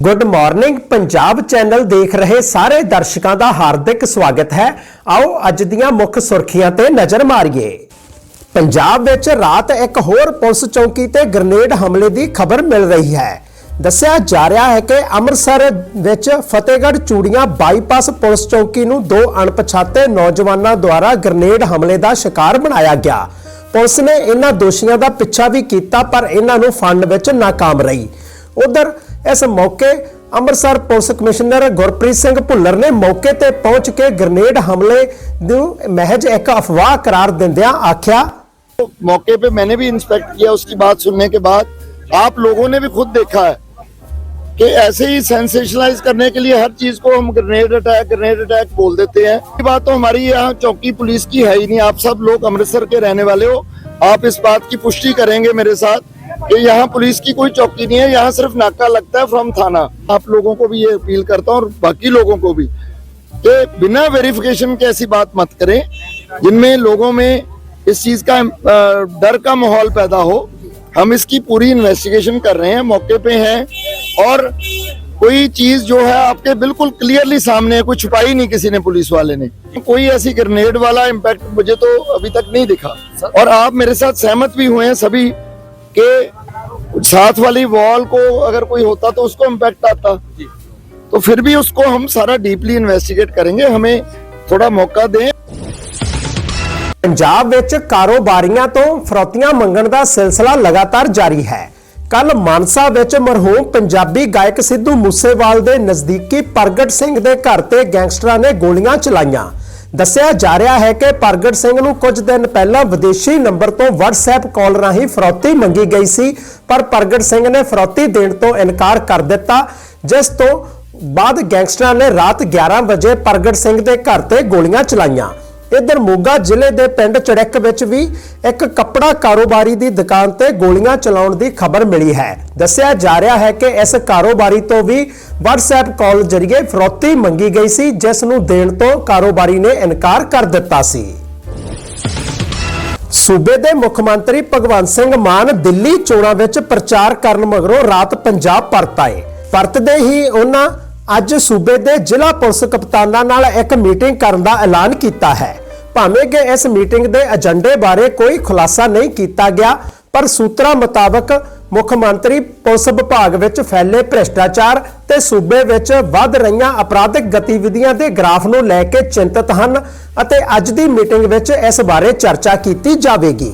Good morning Punjab channel ਦੇਖ ਰਹੇ ਸਾਰੇ ਦਰਸ਼ਕਾਂ ਦਾ ਹਾਰਦਿਕ ਸਵਾਗਤ ਹੈ। ਆਓ ਅੱਜ ਦੀਆਂ ਮੁੱਖ ਸੁਰਖੀਆਂ ਤੇ ਨਜ਼ਰ ਮਾਰੀਏ। ਪੰਜਾਬ ਵਿੱਚ ਰਾਤ ਇੱਕ ਹੋਰ ਪੁਲਿਸ ਚੌਕੀ ਤੇ ਗ੍ਰਨੇਡ ਹਮਲੇ ਦੀ ਖਬਰ ਮਿਲ ਰਹੀ ਹੈ। ਦੱਸਿਆ ਜਾ ਰਿਹਾ ਹੈ ਕਿ ਅੰਮ੍ਰਿਤਸਰ ਵਿੱਚ ਫਤਿਹਗੜ੍ਹ ਚੂੜੀਆਂ ਬਾਈਪਾਸ ਪੁਲਿਸ ਚੌਕੀ ਨੂੰ ਦੋ ਅਣਪਛਾਤੇ ਨੌਜਵਾਨਾਂ ਦੁਆਰਾ ਗ੍ਰਨੇਡ ਹਮਲੇ ਦਾ ਸ਼ਿਕਾਰ ਬਣਾਇਆ ਗਿਆ। ਪੁਲਿਸ ਨੇ ਇਹਨਾਂ ਦੋਸ਼ੀਆਂ ਦਾ ਪਿੱਛਾ ਵੀ ਕੀਤਾ, ਪਰ ਇਹਨਾਂ ਨੂੰ ਫੰਡ ਵਿੱਚ ਨਾਕਾਮ ਰਹੀ। ਉਧਰ ਇਸ ਮੌਕੇ ਅੰਮ੍ਰਿਤਸਰ ਪੁਲਿਸ ਕਮਿਸ਼ਨਰ ਗੁਰਪ੍ਰੀਤ ਸਿੰਘ ਭੁੱਲਰ ਨੇ ਮੌਕੇ ਤੇ ਪਹੁੰਚ ਕੇ ਗ੍ਰਨੇਡ ਹਮਲੇ ਨੂੰ ਮਹਿਜ ਇੱਕ ਅਫਵਾਹ ਕਰਾਰ ਦਿੰਦਿਆਂ ਆਖਿਆ मौके पे मैंने भी इंस्पेक्ट किया उसकी बात सुनने के बाद आप लोगों ने भी खुद देखा है कि ऐसे ही सेंसेशनलाइज करने के लिए हर चीज को हम ग्रेनेड अटैक ग्रेनेड अटैक बोल देते हैं ये बात तो हमारी यहाँ चौकी पुलिस की है ही नहीं आप सब लोग अमृतसर के रहने वाले हो आप इस बात की पुष्टि करेंगे मेरे साथ कि यहाँ पुलिस की कोई चौकी नहीं है यहाँ सिर्फ़ नाका लगता है फ्रॉम थाना। आप लोगों को भी ये अपील करता हूँ और बाकी लोगों को भी। कि बिना वेरिफिकेशन के ऐसी बात मत करें जिनमें लोगों में इस चीज़ का डर का माहौल पैदा हो। हम इसकी पूरी इन्वेस्टिगेशन कर रहे हैं मौके पे हैं और कोई चीज़ जो है आपके बिल्कुल क्लियरली सामने है कोई छुपाई नहीं किसी ने पुलिस वाले ने। कोई ऐसी ग्रेनेड वाला इम्पैक्ट मुझे तो अभी तक नहीं दिखा। और आप मेरे साथ सहमत भी हुए हैं सभी के साथ वाली वॉल को अगर कोई होता तो उसको इम्पैक्ट आता तो फिर भी उसको हम सारा डीपली इन्वेस्टिगेट करेंगे हमें थोड़ा मौका दें ਪੰਜਾਬ ਵਿੱਚ ਕਾਰੋਬਾਰੀਆਂ ਤੋਂ ਫਰੌਤੀਆਂ ਮੰਗਣ ਦਾ ਸਿਲਸਿਲਾ ਲਗਾਤਾਰ ਜਾਰੀ ਹੈ ਕੱਲ ਮਾਨਸਾ ਵਿੱਚ ਮਰਹੂਮ ਪੰਜਾਬੀ ਗਾਇਕ ਸਿੱਧੂ ਮੂਸੇਵਾਲ ਦੇ ਨਜ਼ਦੀਕੀ ਪ੍ਰਗਟ ਸਿੰਘ ਦੇ ਘਰ ਤੇ ਗੈਂਗਸਟਰਾਂ ਨੇ ਗੋਲੀਆਂ ਚਲਾਈਆਂ ਦੱਸਿਆ ਜਾ ਰਿਹਾ ਹੈ ਕਿ ਪ੍ਰਗਟ ਸਿੰਘ ਨੂੰ ਕੁਝ ਦਿਨ ਪਹਿਲਾਂ ਵਿਦੇਸ਼ੀ ਨੰਬਰ ਤੋਂ WhatsApp ਕਾਲ ਰਾਹੀਂ ਫਰੌਤੀ ਮੰਗੀ ਗਈ ਸੀ, ਪਰ ਪ੍ਰਗਟ ਸਿੰਘ ਨੇ ਫਰੌਤੀ ਦੇਣ ਤੋਂ ਇਨਕਾਰ ਕਰ ਦਿੱਤਾ, ਜਿਸ ਤੋਂ ਬਾਅਦ ਗੈਂਗਸਟਰਾਂ ਨੇ ਰਾਤ 11 ਵਜੇ ਪ੍ਰਗਟ ਸਿੰਘ ਦੇ ਘਰ ਤੇ ਗੋਲੀਆਂ ਚਲਾਈਆਂ। ਇਧਰ ਮੋਗਾ ਜ਼ਿਲ੍ਹੇ ਦੇ ਪਿੰਡ ਚੜੈਕ ਵਿੱਚ ਵੀ ਇੱਕ ਕੱਪੜਾ ਕਾਰੋਬਾਰੀ ਦੀ ਦੁਕਾਨ ਤੇ ਗੋਲੀਆਂ ਚਲਾਉਣ ਦੀ ਖਬਰ ਮਿਲੀ ਹੈ। ਦੱਸਿਆ ਜਾ ਰਿਹਾ ਹੈ ਕਿ ਇਸ ਕਾਰੋਬਾਰੀ ਤੋਂ ਵੀ WhatsApp ਕਾਲ ਜ਼ਰੀਏ ਫਰੌਤੀ ਮੰਗੀ ਗਈ ਸੀ, ਜਿਸ ਨੂੰ ਦੇਣ ਤੋਂ ਕਾਰੋਬਾਰੀ ਨੇ ਇਨਕਾਰ ਕਰ ਦਿੱਤਾ ਸੀ। ਸੂਬੇ ਦੇ ਮੁੱਖ ਮੰਤਰੀ ਭਗਵੰਤ ਸਿੰਘ ਮਾਨ ਦਿੱਲੀ ਚੋਣਾਂ ਵਿੱਚ ਪ੍ਰਚਾਰ ਕਰਨ ਮਗਰੋਂ ਰਾਤ ਪੰਜਾਬ ਪਰਤ ਆਏ। ਪਰਤਦੇ ਹੀ ਉਹਨਾਂ ਅੱਜ ਸੂਬੇ ਦੇ ਜ਼ਿਲ੍ਹਾ ਪੁਲਿਸ ਕਪਤਾਨਾਂ ਨਾਲ ਇੱਕ ਮੀਟਿੰਗ ਕਰਨ ਦਾ ਐਲਾਨ ਕੀਤਾ ਹੈ। ਭਾਵੇਂ ਕਿ ਇਸ ਮੀਟਿੰਗ ਦੇ ਏਜੰਡੇ ਬਾਰੇ ਕੋਈ ਖੁਲਾਸਾ ਨਹੀਂ ਕੀਤਾ ਗਿਆ, ਪਰ ਸੂਤਰਾਂ ਮੁਤਾਬਕ ਮੁੱਖ ਮੰਤਰੀ ਪੁਲਿਸ ਵਿਭਾਗ ਵਿੱਚ ਫੈਲੇ ਭ੍ਰਿਸ਼ਟਾਚਾਰ ਤੇ ਸੂਬੇ ਵਿੱਚ ਵੱਧ ਰਹੀਆਂ ਅਪਰਾਧਿਕ ਗਤੀਵਿਧੀਆਂ ਦੇ ਗ੍ਰਾਫ ਨੂੰ ਲੈ ਕੇ ਚਿੰਤਤ ਹਨ ਅਤੇ ਅੱਜ ਦੀ ਮੀਟਿੰਗ ਵਿੱਚ ਇਸ ਬਾਰੇ ਚਰਚਾ ਕੀਤੀ ਜਾਵੇਗੀ।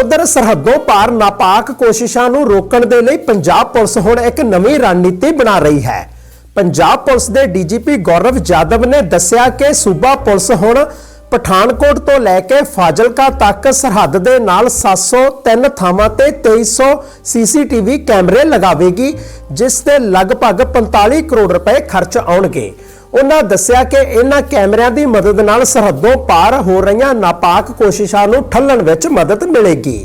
ਉਧਰ ਸਰਹੱਦੋਂ ਪਾਰ ਨਾਪਾਕ ਕੋਸ਼ਿਸ਼ਾਂ ਨੂੰ ਰੋਕਣ ਦੇ ਲਈ ਪੰਜਾਬ ਪੁਲਿਸ ਹੁਣ ਇੱਕ ਨਵੀਂ ਰਣਨੀਤੀ ਬਣਾ ਰਹੀ ਹੈ। ਪੰਜਾਬ ਪੁਲਿਸ ਦੇ ਡੀਜੀਪੀ ਗੌਰਵ ਜਾਦਵ ਨੇ ਦੱਸਿਆ ਕਿ ਸੂਬਾ ਪੁਲਿਸ ਹੁਣ ਪਠਾਨਕੋਟ ਤੋਂ ਲੈ ਕੇ ਫਾਜ਼ਿਲਕਾ ਤੱਕ ਸਰਹੱਦ ਦੇ ਨਾਲ 703 ਥਾਵਾਂ ਤੇ 2300 ਸੀਸੀਟੀਵੀ ਕੈਮਰੇ ਲਗਾਵੇਗੀ, ਜਿਸ ਤੇ ਲਗਭਗ 45 ਕਰੋੜ ਰੁਪਏ ਖਰਚ ਆਉਣਗੇ। ਉਹਨਾਂ ਦੱਸਿਆ ਕਿ ਇਹਨਾਂ ਕੈਮਰਿਆਂ ਦੀ ਮਦਦ ਨਾਲ ਸਰਹੱਦੋਂ ਪਾਰ ਹੋ ਰਹੀਆਂ ਨਾਪਾਕ ਕੋਸ਼ਿਸ਼ਾਂ ਨੂੰ ਠੱਲਣ ਵਿੱਚ ਮਦਦ ਮਿਲੇਗੀ।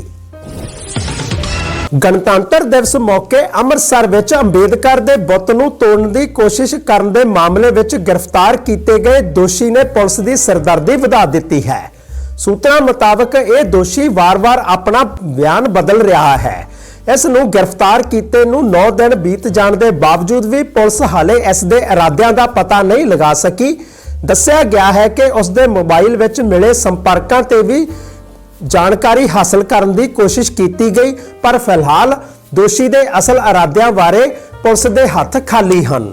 ਗਣਤੰਤਰ ਦਿਵਸ ਮੌਕੇ ਅੰਮ੍ਰਿਤਸਰ ਵਿੱਚ ਅੰਬੇਦਕਰ ਦੇ ਬੁੱਤ ਨੂੰ ਤੋੜਨ ਦੀ ਕੋਸ਼ਿਸ਼ ਕਰਨ ਦੇ ਮਾਮਲੇ ਵਿੱਚ ਗ੍ਰਿਫਤਾਰ ਕੀਤੇ ਗਏ ਦੋਸ਼ੀ ਨੇ ਪੁਲਿਸ ਦੀ ਸਿਰਦਰਦੀ ਵਧਾ ਦਿੱਤੀ ਹੈ। ਸੂਤਰਾਂ ਮੁਤਾਬਕ ਇਹ ਦੋਸ਼ੀ ਵਾਰ-ਵਾਰ ਆਪਣਾ ਬਿਆਨ ਬਦਲ ਰਿਹਾ ਹੈ। ਇਸ ਨੂੰ ਗ੍ਰਿਫਤਾਰ ਕੀਤੇ ਨੂੰ 9 ਦਿਨ ਬੀਤ ਜਾਣ ਦੇ ਬਾਵਜੂਦ ਵੀ ਪੁਲਿਸ ਹਾਲੇ ਇਸ ਦੇ ਇਰਾਦਿਆਂ ਦਾ ਪਤਾ ਨਹੀਂ ਲਗਾ ਸਕੀ। ਦੱਸਿਆ ਗਿਆ ਹੈ ਕਿ ਉਸ ਦੇ ਮੋਬਾਈਲ ਵਿੱਚ ਮਿਲੇ ਸੰਪਰਕਾਂ ਤੇ ਵੀ ਜਾਣਕਾਰੀ ਹਾਸਲ ਕਰਨ ਦੀ ਕੋਸ਼ਿਸ਼ ਕੀਤੀ ਗਈ, ਪਰ ਫਿਲਹਾਲ ਦੋਸ਼ੀ ਦੇ ਅਸਲ ਇਰਾਦਿਆਂ ਬਾਰੇ ਪੁਲਿਸ ਦੇ ਹੱਥ ਖਾਲੀ ਹਨ।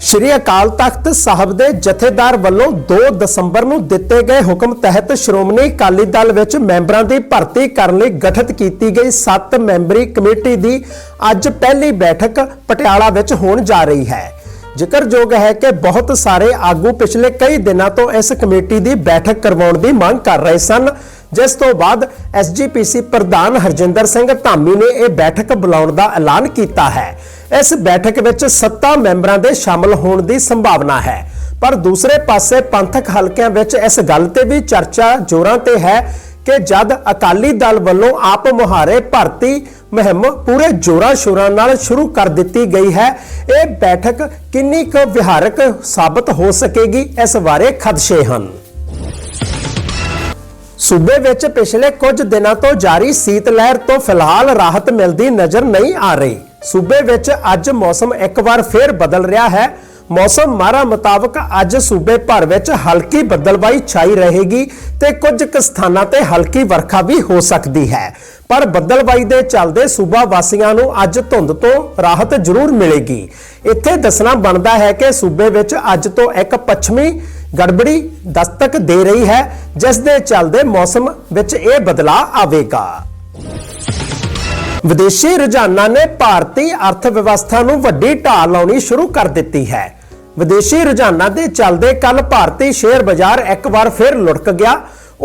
ਸ਼੍ਰੀ ਅਕਾਲ ਤਖਤ ਸਾਹਿਬ ਦੇ ਜਥੇਦਾਰ ਵੱਲੋਂ 2 ਦਸੰਬਰ ਨੂੰ ਦਿੱਤੇ ਗਏ ਹੁਕਮ ਤਹਿਤ ਸ਼੍ਰੋਮਣੀ ਅਕਾਲੀ ਦਲ ਵਿੱਚ ਮੈਂਬਰਾਂ ਦੀ ਭਰਤੀ ਕਰਨ ਲਈ ਗਠਿਤ ਕੀਤੀ ਗਈ 7 ਮੈਂਬਰੀ ਕਮੇਟੀ ਦੀ ਅੱਜ ਪਹਿਲੀ ਬੈਠਕ ਪਟਿਆਲਾ ਵਿੱਚ ਹੋਣ ਜਾ ਰਹੀ ਹੈ। ਜ਼ਿਕਰਯੋਗ ਹੈ ਕਿ ਬਹੁਤ ਸਾਰੇ ਆਗੂ ਪਿਛਲੇ ਕਈ ਦਿਨਾਂ ਤੋਂ ਇਸ ਕਮੇਟੀ ਦੀ ਬੈਠਕ ਕਰਵਾਉਣ ਦੀ ਮੰਗ ਕਰ ਰਹੇ ਸਨ। ਜਿਸ ਤੋਂ ਬਾਅਦ ਐਸਜੀਪੀਸੀ ਪ੍ਰਧਾਨ ਹਰਜਿੰਦਰ ਸਿੰਘ ਧਾਮੀ ਨੇ ਇਹ ਬੈਠਕ ਬੁਲਾਉਣ ਦਾ ਐਲਾਨ ਕੀਤਾ ਹੈ। ਇਸ ਬੈਠਕ ਵਿੱਚ ਸੱਤਾ ਮੈਂਬਰਾਂ ਦੇ ਸ਼ਾਮਲ ਹੋਣ ਦੀ ਸੰਭਾਵਨਾ ਹੈ। ਪਰ ਦੂਸਰੇ ਪਾਸੇ ਪੰਥਕ ਹਲਕਿਆਂ ਵਿੱਚ ਇਸ ਗੱਲ ਤੇ ਵੀ ਚਰਚਾ ਜ਼ੋਰਾਂ ਤੇ ਹੈ ਕਿ ਜਦ ਅਕਾਲੀ ਦਲ ਵੱਲੋਂ ਆਪ ਮੁਹਾਰੇ ਭਰਤੀ ਮੁਹਿੰਮ ਪੂਰੇ ਜੋਰਾਂ ਸ਼ੋਰਾਂ ਨਾਲ ਸ਼ੁਰੂ ਕਰ ਦਿੱਤੀ ਗਈ ਹੈ, ਇਹ ਬੈਠਕ ਕਿੰਨੀ ਕੁ ਵਿਹਾਰਕ ਸਾਬਤ ਹੋ ਸਕੇਗੀ, ਇਸ ਬਾਰੇ ਖਦਸ਼ੇ ਹਨ। ਸੂਬੇ ਵਿੱਚ ਪਿਛਲੇ ਕੁਝ ਦਿਨਾਂ ਤੋਂ ਜਾਰੀ ਸੀਤ ਲਹਿਰ ਤੋਂ ਫਿਲਹਾਲ ਰਾਹਤ ਮਿਲਦੀ ਨਜ਼ਰ ਨਹੀਂ ਆ ਰਹੀ। ਸੂਬੇ ਵਿੱਚ ਅੱਜ ਮੌਸਮ ਇੱਕ ਵਾਰ ਫੇਰ ਬਦਲ ਰਿਹਾ ਹੈ। ਮੌਸਮ ਮਾਰਾ ਮੁਤਾਬਕ ਅੱਜ ਸੂਬੇ ਭਰ ਵਿੱਚ ਹਲਕੀ ਬੱਦਲਬਾਈ ਛਾਈ ਰਹੇਗੀ ਤੇ ਕੁਝ ਕੁ ਸਥਾਨਾਂ ਤੇ ਹਲਕੀ ਵਰਖਾ ਵੀ ਹੋ ਸਕਦੀ ਹੈ। ਪਰ ਬੱਦਲਬਾਈ ਦੇ ਚੱਲਦੇ ਸੂਬਾ ਵਾਸੀਆਂ ਨੂੰ ਅੱਜ ਧੁੰਦ ਤੋਂ ਰਾਹਤ ਜ਼ਰੂਰ ਮਿਲੇਗੀ। ਇੱਥੇ ਦੱਸਣਾ ਬਣਦਾ ਹੈ ਕਿ ਸੂਬੇ ਵਿੱਚ ਅੱਜ ਤੋਂ ਇੱਕ ਪੱਛਮੀ ਗੜਬੜੀ ਦਸਤਕ ਦੇ ਰਹੀ ਹੈ, ਜਿਸ ਦੇ ਚੱਲਦੇ ਮੌਸਮ ਵਿੱਚ ਇਹ ਬਦਲਾਅ ਆਵੇਗਾ। ਵਿਦੇਸ਼ੀ ਰੁਝਾਨਾਂ ਨੇ ਭਾਰਤੀ ਅਰਥ ਵਿਵਸਥਾ ਨੂੰ ਵੱਡੀ ਢਾਲ ਲਾਉਣੀ ਸ਼ੁਰੂ ਕਰ ਦਿੱਤੀ ਹੈ। ਵਿਦੇਸ਼ੀ ਰੁਝਾਨਾਂ ਦੇ ਚੱਲਦੇ ਕੱਲ ਭਾਰਤੀ ਸ਼ੇਅਰ ਬਾਜ਼ਾਰ ਇੱਕ ਵਾਰ ਫਿਰ ਲੁੜਕ ਗਿਆ।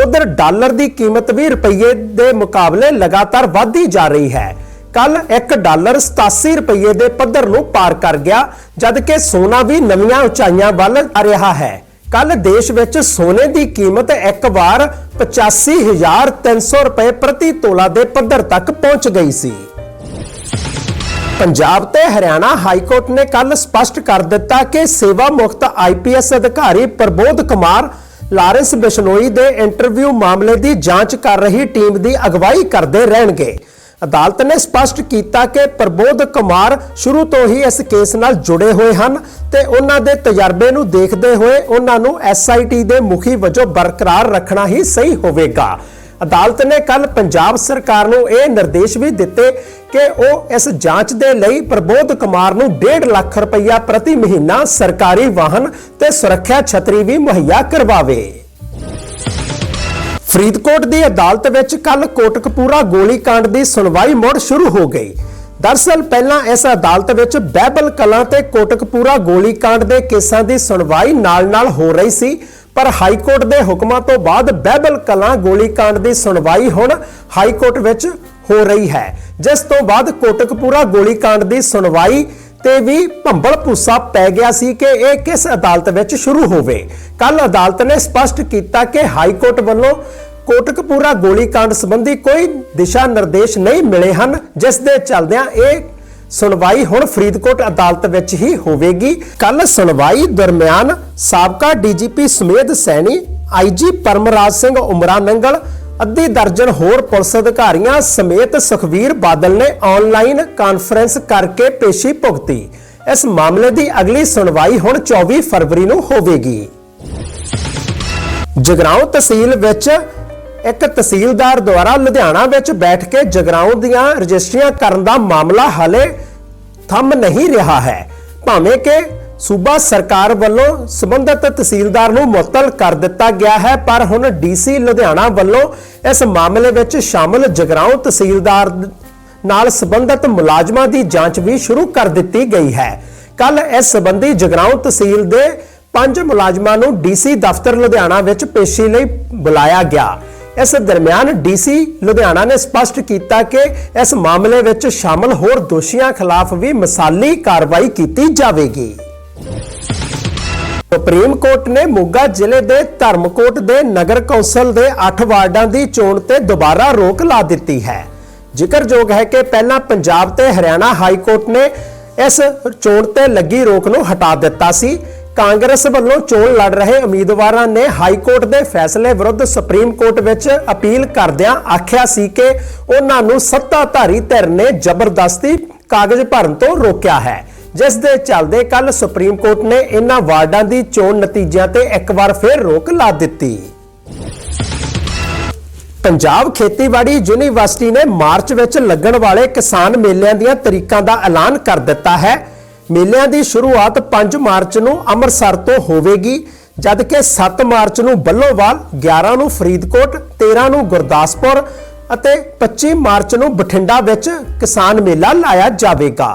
ਉਧਰ ਡਾਲਰ ਦੀ ਕੀਮਤ ਵੀ ਰੁਪਈਏ ਦੇ ਮੁਕਾਬਲੇ ਲਗਾਤਾਰ ਵਧਦੀ ਜਾ ਰਹੀ ਹੈ। ਕੱਲ 1 ਡਾਲਰ 87 ਰੁਪਈਏ ਦੇ ਪੱਧਰ ਨੂੰ ਪਾਰ ਕਰ ਗਿਆ, ਜਦਕਿ ਸੋਨਾ ਵੀ ਨਵੀਆਂ ਉਚਾਈਆਂ ਵੱਲ ਆ ਰਿਹਾ ਹੈ। ਕੱਲ ਦੇਸ਼ ਵਿੱਚ ਸੋਨੇ ਦੀ ਕੀਮਤ ਇੱਕ ਵਾਰ 85300 ਰੁਪਏ ਪ੍ਰਤੀ ਤੋਲਾ ਦੇ ਪੱਧਰ ਤੱਕ ਪਹੁੰਚ ਗਈ ਸੀ। ਪੰਜਾਬ ਤੇ ਹਰਿਆਣਾ ਹਾਈ ਕੋਰਟ ਨੇ ਕੱਲ ਸਪਸ਼ਟ ਕਰ ਦਿੱਤਾ ਕਿ ਸੇਵਾ ਮੁਕਤ ਆਈਪੀਐਸ ਅਧਿਕਾਰੀ ਪ੍ਰਬੋਧ ਕੁਮਾਰ ਲਾਰੈਂਸ ਬਿਸ਼ਨੋਈ ਦੇ ਇੰਟਰਵਿਊ ਮਾਮਲੇ ਦੀ ਜਾਂਚ ਕਰ ਰਹੀ ਟੀਮ ਦੀ ਅਗਵਾਈ ਕਰਦੇ ਰਹਿਣਗੇ। ਅਦਾਲਤ ਨੇ ਸਪਸ਼ਟ ਕੀਤਾ ਕਿ ਪ੍ਰਬੋਧ ਕੁਮਾਰ ਸ਼ੁਰੂ ਤੋਂ ਹੀ ਇਸ ਕੇਸ ਨਾਲ ਜੁੜੇ ਹੋਏ ਹਨ ਤੇ ਉਹਨਾਂ ਦੇ ਤਜਰਬੇ ਨੂੰ ਦੇਖਦੇ ਹੋਏ ਉਹਨਾਂ ਨੂੰ ਐਸਆਈਟੀ ਦੇ ਮੁਖੀ ਵਜੋਂ ਬਰਕਰਾਰ ਰੱਖਣਾ ਹੀ ਸਹੀ ਹੋਵੇਗਾ। ਅਦਾਲਤ ਨੇ ਕੱਲ ਪੰਜਾਬ ਸਰਕਾਰ ਨੂੰ ਇਹ ਨਿਰਦੇਸ਼ ਵੀ ਦਿੱਤੇ ਕਿ ਉਹ ਇਸ ਜਾਂਚ ਦੇ ਲਈ ਪ੍ਰਬੋਧ ਕੁਮਾਰ ਨੂੰ 1.5 ਲੱਖ ਰੁਪਇਆ ਪ੍ਰਤੀ ਮਹੀਨਾ ਸਰਕਾਰੀ ਵਾਹਨ ਤੇ ਸੁਰੱਖਿਆ ਛਤਰੀ ਵੀ ਮੁਹੱਈਆ ਕਰਵਾਵੇ। ਫਰੀਦਕੋਟ ਦੀ ਅਦਾਲਤ ਵਿੱਚ ਕੱਲ ਕੋਟਕਪੂਰਾ ਗੋਲੀकांड ਦੀ ਸੁਣਵਾਈ ਮੁੜ ਸ਼ੁਰੂ ਹੋ ਗਈ। ਦਰਸਲ ਪਹਿਲਾਂ ਇਸ ਅਦਾਲਤ ਵਿੱਚ ਬਹਿਬਲ ਕਲਾਂ ਤੇ ਕੋਟਕਪੂਰਾ ਗੋਲੀकांड ਦੇ ਕੇਸਾਂ ਦੀ ਸੁਣਵਾਈ ਨਾਲ-ਨਾਲ ਹੋ ਰਹੀ ਸੀ। ਪਰ ਹਾਈ ਕੋਰਟ ਦੇ ਹੁਕਮਾਂ ਤੋਂ ਬਾਅਦ ਬਹਿਬਲ ਕਲਾਂ ਗੋਲੀकांड ਦੀ ਸੁਣਵਾਈ ਹੁਣ ਹਾਈ ਕੋਰਟ ਵਿੱਚ ਹੋ ਰਹੀ ਹੈ। ਜਿਸ ਤੋਂ ਬਾਅਦ ਕੋਟਕਪੂਰਾ ਗੋਲੀकांड ਦੀ ਸੁਣਵਾਈ ਤੇ ਵੀ ਭੰਬਲ ਭੂਸਾ ਪੈ ਗਿਆ ਸੀ ਕਿ ਇਹ ਕਿਸ ਅਦਾਲਤ ਵਿੱਚ ਸ਼ੁਰੂ ਹੋਵੇ। ਕੱਲ ਅਦਾਲਤ ਨੇ ਸਪਸ਼ਟ ਕੀਤਾ ਕਿ ਹਾਈ ਕੋਰਟ ਵੱਲੋਂ ਕੋਟਕਪੂਰਾ ਗੋਲੀकांड ਸੰਬੰਧੀ ਕੋਈ ਦਿਸ਼ਾ ਨਿਰਦੇਸ਼ ਨਹੀਂ ਮਿਲੇ ਹਨ, ਜਿਸ ਦੇ ਚਲਦਿਆਂ ਇਹ ਸੁਣਵਾਈ ਹੁਣ ਫਰੀਦਕੋਟ ਅਦਾਲਤ ਵਿੱਚ ਹੀ ਹੋਵੇਗੀ। ਕੱਲ ਸੁਣਵਾਈ ਦਰਮਿਆਨ ਸਾਬਕਾ DGP Sumedh Saini IG Paramraj Singh Umranangal ਅੱਧੀ ਦਰਜਨ ਹੋਰ ਪੁਲਿਸ ਅਧਿਕਾਰੀਆਂ ਸਮੇਤ ਸੁਖਵੀਰ ਬਾਦਲ ਨੇ ਆਨਲਾਈਨ ਕਾਨਫਰੰਸ ਕਰਕੇ ਪੇਸ਼ੀ ਭੁਗਤੀ। ਇਸ ਮਾਮਲੇ ਦੀ ਅਗਲੀ ਸੁਣਵਾਈ ਹੁਣ 24 ਫਰਵਰੀ ਨੂੰ ਹੋਵੇਗੀ। ਜਗਰਾਉਂ ਤਹਿਸੀਲ ਵਿੱਚ ਇੱਕ ਤਹਿਸੀਲਦਾਰ ਦੁਆਰਾ ਲੁਧਿਆਣਾ ਵਿੱਚ ਬੈਠ ਕੇ ਜਗਰਾਉਂ ਦੀਆਂ ਰਜਿਸਟਰੀਆਂ ਕਰਨ ਦਾ ਮਾਮਲਾ ਹਲੇ ਥੰਮ ਨਹੀਂ ਰਿਹਾ ਹੈ। ਭਾਵੇਂ ਕਿ ਸੂਬਾ ਸਰਕਾਰ ਵੱਲੋਂ ਸਬੰਧਤ ਤਹਿਸੀਲਦਾਰ ਨੂੰ ਮੁਅੱਤਲ ਕਰ ਦਿੱਤਾ ਗਿਆ ਹੈ, ਪਰ ਹੁਣ ਡੀਸੀ ਲੁਧਿਆਣਾ ਵੱਲੋਂ ਇਸ ਮਾਮਲੇ ਵਿੱਚ ਸ਼ਾਮਲ ਜਗਰਾਉਂ ਤਹਿਸੀਲਦਾਰ ਨਾਲ ਸੰਬੰਧਿਤ ਮੁਲਾਜ਼ਮਾਂ ਦੀ ਜਾਂਚ ਵੀ ਸ਼ੁਰੂ ਕਰ ਦਿੱਤੀ ਗਈ ਹੈ। ਕੱਲ ਇਸ ਸਬੰਧੀ ਜਗਰਾਉਂ ਤਹਿਸੀਲ ਦੇ ਪੰਜ ਮੁਲਾਜ਼ਮਾਂ ਨੂੰ ਡੀਸੀ ਦਫ਼ਤਰ ਲੁਧਿਆਣਾ ਵਿੱਚ ਪੇਸ਼ੀ ਲਈ ਬੁਲਾਇਆ ਗਿਆ। ਇਸ ਦਰਮਿਆਨ ਡੀਸੀ ਲੁਧਿਆਣਾ ਨੇ ਸਪਸ਼ਟ ਕੀਤਾ ਕਿ ਇਸ ਮਾਮਲੇ ਵਿੱਚ ਸ਼ਾਮਲ ਹੋਰ ਦੋਸ਼ੀਆਂ ਖਿਲਾਫ ਵੀ ਮਿਸਾਲੀ ਕਾਰਵਾਈ ਕੀਤੀ ਜਾਵੇਗੀ। ਸੁਪਰੀਮ ਕੋਰਟ ਨੇ ਮੋਗਾ ਜ਼ਿਲ੍ਹੇ ਦੇ ਧਰਮਕੋਟ ਦੇ ਨਗਰ ਕੌਂਸਲ ਦੇ 8 ਵਾਰਡਾਂ ਦੀ ਚੋਣ ਤੇ ਦੁਬਾਰਾ ਰੋਕ ਲਾ ਦਿੱਤੀ ਹੈ। ਜ਼ਿਕਰਯੋਗ ਹੈ ਕਿ ਪਹਿਲਾਂ ਪੰਜਾਬ ਤੇ ਹਰਿਆਣਾ ਹਾਈ ਕੋਰਟ ਨੇ ਇਸ ਚੋਣ ਤੇ ਲੱਗੀ ਰੋਕ ਨੂੰ ਹਟਾ ਦਿੱਤਾ ਸੀ। ਕਾਂਗਰਸ ਵੱਲੋਂ ਚੋਣ ਲੜ ਰਹੇ ਉਮੀਦਵਾਰਾਂ ਨੇ ਹਾਈ ਕੋਰਟ ਦੇ ਫੈਸਲੇ ਵਿਰੁੱਧ ਸੁਪਰੀਮ ਕੋਰਟ ਵਿੱਚ ਅਪੀਲ ਕਰਦਿਆਂ ਆਖਿਆ ਸੀ ਕਿ ਉਹਨਾਂ ਨੂੰ ਸੱਤਾਧਾਰੀ ਧਿਰ ਨੇ ਜ਼ਬਰਦਸਤੀ ਕਾਗਜ਼ ਭਰਨ ਤੋਂ ਰੋਕਿਆ ਹੈ। ਜਿਸ ਦੇ ਚੱਲਦੇ ਕੱਲ ਸੁਪਰੀਮ ਕੋਰਟ ਨੇ ਇਹਨਾਂ ਵਾਰਡਾਂ ਦੀ ਚੋਣ ਨਤੀਜਿਆਂ ਤੇ ਇੱਕ ਵਾਰ ਫਿਰ ਰੋਕ ਲਾ ਦਿੱਤੀ। ਪੰਜਾਬ ਖੇਤੀਬਾੜੀ ਯੂਨੀਵਰਸਿਟੀ ਨੇ ਮਾਰਚ ਵਿੱਚ ਲੱਗਣ ਵਾਲੇ ਕਿਸਾਨ ਮੇਲਿਆਂ ਦੀਆਂ ਤਰੀਕਾਂ ਦਾ ਐਲਾਨ ਕਰ ਦਿੱਤਾ ਹੈ। ਮੇਲਿਆਂ ਦੀ ਸ਼ੁਰੂਆਤ 5 ਮਾਰਚ ਨੂੰ ਅੰਮ੍ਰਿਤਸਰ ਤੋਂ ਹੋਵੇਗੀ, ਜਦਕਿ 7 ਮਾਰਚ ਨੂੰ ਬੱਲੋਵਾਲ 11 ਨੂੰ ਫਰੀਦਕੋਟ 13 ਨੂੰ ਗੁਰਦਾਸਪੁਰ ਅਤੇ 25 ਮਾਰਚ ਨੂੰ ਬਠਿੰਡਾ ਵਿੱਚ ਕਿਸਾਨ ਮੇਲਾ ਲਾਇਆ ਜਾਵੇਗਾ।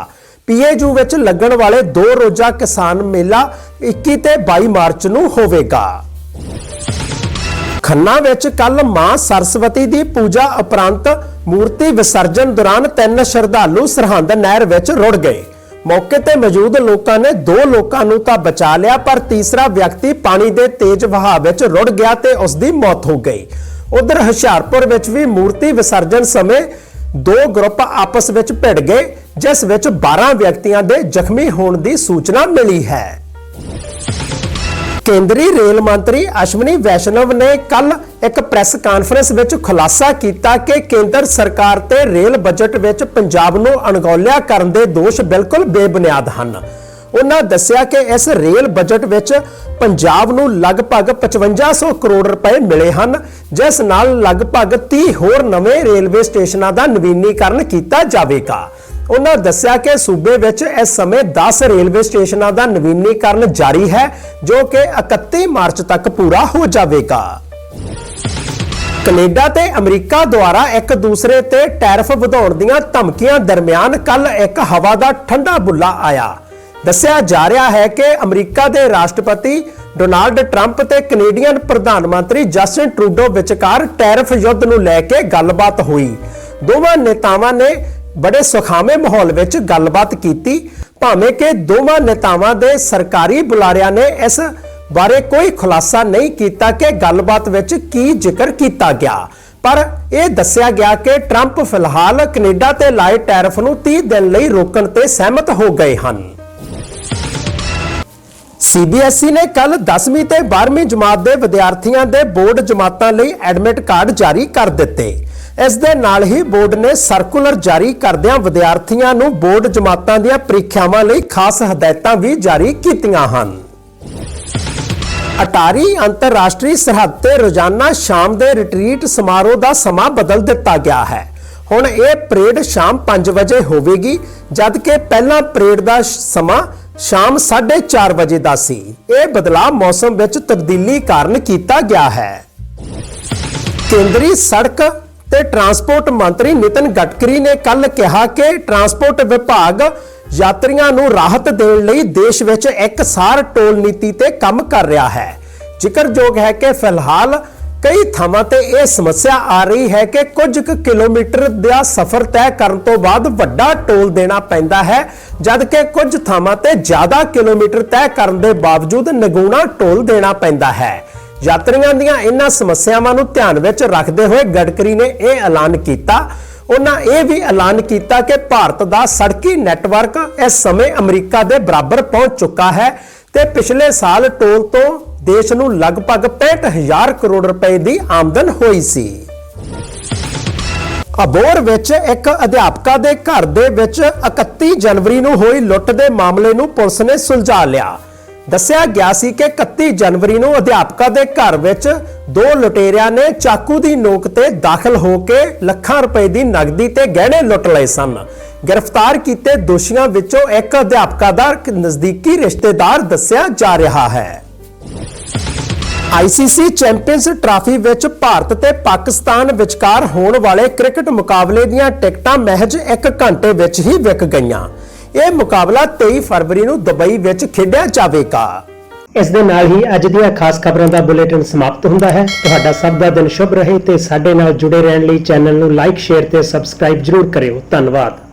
ਪੀਏਯੂ ਵਿੱਚ ਲੱਗਣ ਵਾਲੇ ਦੋ ਰੋਜ਼ਾ ਕਿਸਾਨ ਮੇਲਾ 21 ਤੇ 22 ਮਾਰਚ ਨੂੰ ਹੋਵੇਗਾ। ਖੰਨਾ ਵਿੱਚ ਕੱਲ ਮਾਂ ਸਰਸਵਤੀ ਦੀ ਪੂਜਾ ਉਪਰੰਤ ਮੂਰਤੀ ਵਿਸਰਜਨ ਦੌਰਾਨ ਤਿੰਨ ਸ਼ਰਧਾਲੂ ਸਰਹੰਦ ਨਹਿਰ ਵਿੱਚ ਰੁੜ ਗਏ। ਮੌਕੇ ਤੇ ਮੌਜੂਦ ਲੋਕਾਂ ਨੇ ਦੋ ਲੋਕਾਂ ਨੂੰ ਤਾਂ ਬਚਾ ਲਿਆ, ਪਰ ਤੀਸਰਾ ਵਿਅਕਤੀ ਪਾਣੀ ਦੇ ਤੇਜ਼ ਵਹਾਅ ਵਿੱਚ ਰੁੜ ਗਿਆ ਤੇ ਉਸ ਦੀ ਮੌਤ ਹੋ ਗਈ। ਉਧਰ ਹੁਸ਼ਿਆਰਪੁਰ ਵਿੱਚ ਵੀ ਮੂਰਤੀ ਵਿਸਰਜਨ ਸਮੇਂ ਦੋ ਗਰੁੱਪ ਆਪਸ ਵਿੱਚ ਭਿੜ ਗਏ, ਜਿਸ ਵਿੱਚ 12 ਵਿਅਕਤੀਆਂ ਦੇ ਜ਼ਖਮੀ ਹੋਣ ਦੀ ਸੂਚਨਾ ਮਿਲੀ ਹੈ। ਕੇਂਦਰੀ ਰੇਲ ਮੰਤਰੀ ਅਸ਼ਵਨੀ ਵੈਸ਼ਨਵ ਨੇ ਕੱਲ ਇੱਕ ਪ੍ਰੈਸ ਕਾਨਫਰੰਸ ਵਿੱਚ ਖੁਲਾਸਾ ਕੀਤਾ ਕਿ ਕੇਂਦਰ ਸਰਕਾਰ ਤੇ ਰੇਲ ਬਜਟ ਵਿੱਚ ਪੰਜਾਬ ਨੂੰ ਅਣਗੌਲਿਆ ਕਰਨ ਦੇ ਦੋਸ਼ ਬਿਲਕੁਲ ਬੇਬੁਨਿਆਦ ਹਨ। ਉਹਨਾਂ ਦੱਸਿਆ ਕਿ ਇਸ ਰੇਲ ਬਜਟ ਵਿੱਚ ਪੰਜਾਬ ਨੂੰ ਲਗਭਗ 5500 ਕਰੋੜ ਰੁਪਏ ਮਿਲੇ ਹਨ, ਜਿਸ ਨਾਲ ਲਗਭਗ 30 ਹੋਰ ਨਵੇਂ ਰੇਲਵੇ ਸਟੇਸ਼ਨਾਂ ਦਾ ਨਵੀਨੀਕਰਨ ਕੀਤਾ ਜਾਵੇਗਾ। ਉਹਨਾਂ ਦੱਸਿਆ ਕਿ ਸੂਬੇ ਵਿੱਚ ਇਸ ਸਮੇਂ 10 ਰੇਲਵੇ ਸਟੇਸ਼ਨਾਂ ਦਾ ਨਵੀਨੀਕਰਨ ਜਾਰੀ ਹੈ, ਜੋ ਕਿ 31 ਮਾਰਚ ਤੱਕ ਪੂਰਾ ਹੋ ਜਾਵੇਗਾ। ਕੈਨੇਡਾ ਤੇ ਅਮਰੀਕਾ ਦੁਆਰਾ ਇੱਕ ਦੂਸਰੇ ਤੇ ਟੈਰਿਫ ਵਧਾਉਣ ਦੀਆਂ ਧਮਕੀਆਂ ਦਰਮਿਆਨ ਕੱਲ ਇੱਕ ਹਵਾ ਦਾ ਠੰਡਾ ਬੁੱਲਾ ਆਇਆ। ਦੱਸਿਆ ਜਾ ਰਿਹਾ ਹੈ ਕਿ ਅਮਰੀਕਾ ਦੇ ਰਾਸ਼ਟਰਪਤੀ ਡੋਨਾਲਡ ਟਰੰਪ ਤੇ ਕੈਨੇਡੀਅਨ ਪ੍ਰਧਾਨ ਮੰਤਰੀ ਜਸਟਿਨ ਟਰੂਡੋ ਵਿਚਕਾਰ ਟੈਰਿਫ ਯੁੱਧ ਨੂੰ ਲੈ ਕੇ ਗੱਲਬਾਤ ਹੋਈ। ਦੋਵਾਂ ਨੇਤਾਵਾਂ ਨੇ ਬੜੇ ਸੁਖਾਵੇਂ ਮਾਹੌਲ ਵਿੱਚ ਗੱਲਬਾਤ ਕੀਤੀ, ਭਾਵੇਂ ਕਿ ਦੋਵਾਂ ਨੇਤਾਵਾਂ ਦੇ ਸਰਕਾਰੀ ਬੁਲਾਰਿਆਂ ਨੇ ਇਸ ਬਾਰੇ ਕੋਈ ਖੁਲਾਸਾ ਨਹੀਂ ਕੀਤਾ ਕਿ ਗੱਲਬਾਤ ਵਿੱਚ ਕੀ ਜ਼ਿਕਰ ਕੀਤਾ ਗਿਆ। ਪਰ ਇਹ ਦੱਸਿਆ ਗਿਆ ਕਿ ਟਰੰਪ ਫਿਲਹਾਲ ਕੈਨੇਡਾ ਤੇ ਲਾਏ ਟੈਰਿਫ ਨੂੰ 30 ਦਿਨ ਲਈ ਰੋਕਣ ਤੇ ਸਹਿਮਤ ਹੋ ਗਏ ਹਨ। ਸੀਬੀਐਸਈ ਨੇ ਕੱਲ 10ਵੀਂ ਤੇ 12ਵੀਂ ਜਮਾਤ ਦੇ ਵਿਦਿਆਰਥੀਆਂ ਦੇ ਬੋਰਡ ਜਮਾਤਾਂ ਲਈ ਐਡਮਿਟ ਕਾਰਡ ਜਾਰੀ ਕਰ ਦਿੱਤੇ। ਇਸ ਦੇ ਨਾਲ ਹੀ ਬੋਰਡ ਨੇ ਸਰਕੂਲਰ ਜਾਰੀ ਕਰਦਿਆਂ ਵਿਦਿਆਰਥੀਆਂ ਨੂੰ ਬੋਰਡ ਜਮਾਤਾਂ ਦੀਆਂ ਪ੍ਰੀਖਿਆਵਾਂ ਲਈ ਖਾਸ ਹਦਾਇਤਾਂ ਵੀ ਜਾਰੀ ਕੀਤੀਆਂ ਹਨ। ਅਟਾਰੀ ਅੰਤਰਰਾਸ਼ਟਰੀ ਸਰਹੱਦ ਤੇ ਰੋਜ਼ਾਨਾ ਸ਼ਾਮ ਦੇ ਰਿਟਰੀਟ ਸਮਾਰੋਹ ਦਾ ਸਮਾਂ ਬਦਲ ਦਿੱਤਾ ਗਿਆ ਹੈ। ਹੁਣ ਇਹ ਪਰੇਡ ਸ਼ਾਮ 5 ਵਜੇ ਹੋਵੇਗੀ, ਜਦਕਿ ਪਹਿਲਾਂ ਪਰੇਡ ਦਾ ਸਮਾਂ ਸ਼ਾਮ 4:30 ਵਜੇ ਦਾ ਸੀ। ਇਹ ਬਦਲਾਅ ਮੌਸਮ ਵਿੱਚ ਤਬਦੀਲੀ ਕਾਰਨ ਕੀਤਾ ਗਿਆ ਹੈ। ਕੇਂਦਰੀ ਸੜਕ ਤੇ ਟਰਾਂਸਪੋਰਟ ਮੰਤਰੀ ਨਿਤਨ ਗਡਕਰੀ ਨੇ ਕੱਲ ਕਿਹਾ ਕਿ ਟਰਾਂਸਪੋਰਟ ਵਿਭਾਗ ਯਾਤਰੀਆਂ ਨੂੰ ਰਾਹਤ ਦੇਣ ਲਈ ਦੇਸ਼ ਵਿੱਚ ਇੱਕ ਸਾਰ ਟੋਲ ਨੀਤੀ ਤੇ ਕੰਮ ਕਰ ਰਿਹਾ ਹੈ। ਜ਼ਿਕਰਯੋਗ ਹੈ ਕਿ ਫਿਲਹਾਲ ਕਈ ਥਾਵਾਂ ਤੇ ਇਹ ਸਮੱਸਿਆ ਆ ਰਹੀ ਹੈ ਕਿ ਕੁਝ ਕੁ ਕਿਲੋਮੀਟਰ ਦਾ ਸਫ਼ਰ ਤੈਅ ਕਰਨ ਤੋਂ ਬਾਅਦ ਵੱਡਾ ਟੋਲ ਦੇਣਾ ਪੈਂਦਾ ਹੈ, ਜਦਕਿ ਕੁਝ ਥਾਵਾਂ ਤੇ ਜ਼ਿਆਦਾ ਕਿਲੋਮੀਟਰ ਤੈਅ ਕਰਨ ਦੇ ਬਾਵਜੂਦ ਨਿਗੂਣਾ ਟੋਲ ਦੇਣਾ ਪੈਂਦਾ ਹੈ। ਯਾਤਰੀਆਂ ਦੀਆਂ ਇਹਨਾਂ ਸਮੱਸਿਆਵਾਂ ਨੂੰ ਧਿਆਨ ਵਿੱਚ ਰੱਖਦੇ ਹੋਏ ਗਡਕਰੀ ਨੇ ਇਹ ਐਲਾਨ ਕੀਤਾ। ਉਹਨਾਂ ਇਹ ਵੀ ਐਲਾਨ ਕੀਤਾ ਕਿ ਭਾਰਤ ਦਾ ਸੜਕੀ ਨੈਟਵਰਕ ਇਸ ਸਮੇਂ ਅਮਰੀਕਾ ਦੇ ਬਰਾਬਰ ਪਹੁੰਚ ਚੁੱਕਾ ਹੈ ਤੇ ਪਿਛਲੇ ਸਾਲ ਟੋਲ ਤੋਂ ਦੇਸ਼ ਨੂੰ ਲਗਭਗ 65000 ਕਰੋੜ ਰੁਪਏ ਦੀ ਆਮਦਨ ਹੋਈ ਸੀ। ਅਬੋਰ ਵਿੱਚ ਇੱਕ ਅਧਿਆਪਕਾ ਦੇ ਘਰ ਦੇ ਵਿੱਚ 31 ਜਨਵਰੀ ਨੂੰ ਹੋਈ ਲੁੱਟ ਦੇ ਮਾਮਲੇ ਨੂੰ ਪੁਲਿਸ ਨੇ ਸੁਲਝਾ ਲਿਆ। ਦੱਸਿਆ ਗਿਆ ਸੀ ਕਿ 31 ਜਨਵਰੀ ਨੂੰ ਅਧਿਆਪਕਾ ਦੇ ਘਰ ਵਿੱਚ ਦੋ ਲੁਟੇਰਿਆਂ ਨੇ ਚਾਕੂ ਦੀ ਨੋਕ ਤੇ ਦਾਖਲ ਹੋ ਕੇ ਲੱਖਾਂ ਰੁਪਏ ਦੀ ਨਗਦੀ ਤੇ ਗਹਿਣੇ ਲੁੱਟ ਲਏ ਸਨ। ਗ੍ਰਿਫਤਾਰ ਕੀਤੇ ਦੋਸ਼ੀਆਂ ਵਿੱਚੋਂ ਇੱਕ ਅਧਿਆਪਕਾ ਦਾ ਨਜ਼ਦੀਕੀ ਰਿਸ਼ਤੇਦਾਰ ਦੱਸਿਆ ਜਾ ਰਿਹਾ ਹੈ। ਆਈਸੀਸੀ ਚੈਂਪੀਅਨਸ ਟਰਾਫੀ ਵਿੱਚ ਭਾਰਤ ਤੇ ਪਾਕਿਸਤਾਨ ਵਿਚਕਾਰ ਹੋਣ ਵਾਲੇ ਕ੍ਰਿਕਟ ਮੁਕਾਬਲੇ ਦੀਆਂ ਟਿਕਟਾਂ ਮਹਿਜ 1 ਘੰਟੇ ਵਿੱਚ ਹੀ ਵਿਕ ਗਈਆਂ। ਇਹ ਮੁਕਾਬਲਾ 23 ਫਰਵਰੀ ਨੂੰ ਦੁਬਈ ਵਿੱਚ ਖੇਡਿਆ ਜਾਵੇਗਾ। ਇਸ ਦੇ ਨਾਲ ਹੀ ਅੱਜ ਦੀਆਂ ਖਾਸ ਖਬਰਾਂ ਦਾ ਬੁਲੇਟਿਨ ਸਮਾਪਤ ਹੁੰਦਾ ਹੈ। ਤੁਹਾਡਾ ਸਭ ਦਾ ਦਿਨ ਸ਼ੁਭ ਰਹੇ ਤੇ ਸਾਡੇ ਨਾਲ ਜੁੜੇ ਰਹਿਣ ਲਈ ਚੈਨਲ ਨੂੰ ਲਾਈਕ, ਸ਼ੇਅਰ ਤੇ ਸਬਸਕ੍ਰਾਈਬ ਜਰੂਰ ਕਰਿਓ। ਧੰਨਵਾਦ।